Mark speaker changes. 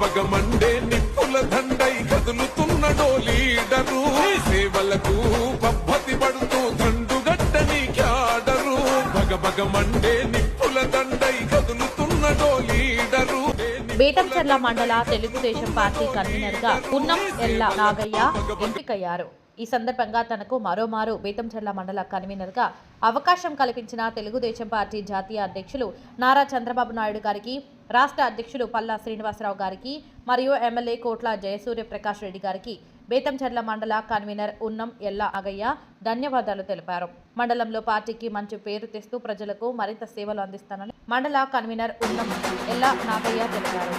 Speaker 1: బగ Monday నిప్పుల దండై కదులుతున్న డోలీడరు. సేవలకు పబ్బతి పడుతూ దండుగట్టని క్యాడరు. బగ మండే నిప్పుల దండై కదులుతున్న డోలీడరు.
Speaker 2: బేతంచెర్ల మండల తెలుగుదేశం పార్టీ కన్వీనర్గా పున్నం ఎల్ల నాగయ్య ఎంపికయ్యారు. ఈ సందర్భంగా తనకు మరోమారు బేతంచెర్ల మండల కన్వీనర్గా అవకాశం కల్పించిన తెలుగుదేశం పార్టీ జాతీయ అధ్యక్షులు నారా చంద్రబాబు నాయుడు గారికి రాష్ట్ర అధ్యక్షులు పల్లా శ్రీనివాసరావు గారికి మరియు ఎమ్మెల్యే కోట్ల జయసూర్య ప్రకాష్ రెడ్డి గారికి బేతంచెర్ల మండల కన్వీనర్ ఉన్నం ఎల్ల అగయ్య ధన్యవాదాలు తెలిపారు. మండలంలో పార్టీకి మంచి పేరు తెస్తూ ప్రజలకు మరింత సేవలు అందిస్తానని మండల కన్వీనర్ ఉన్నం ఎల్ల నాగయ్య తెలిపారు.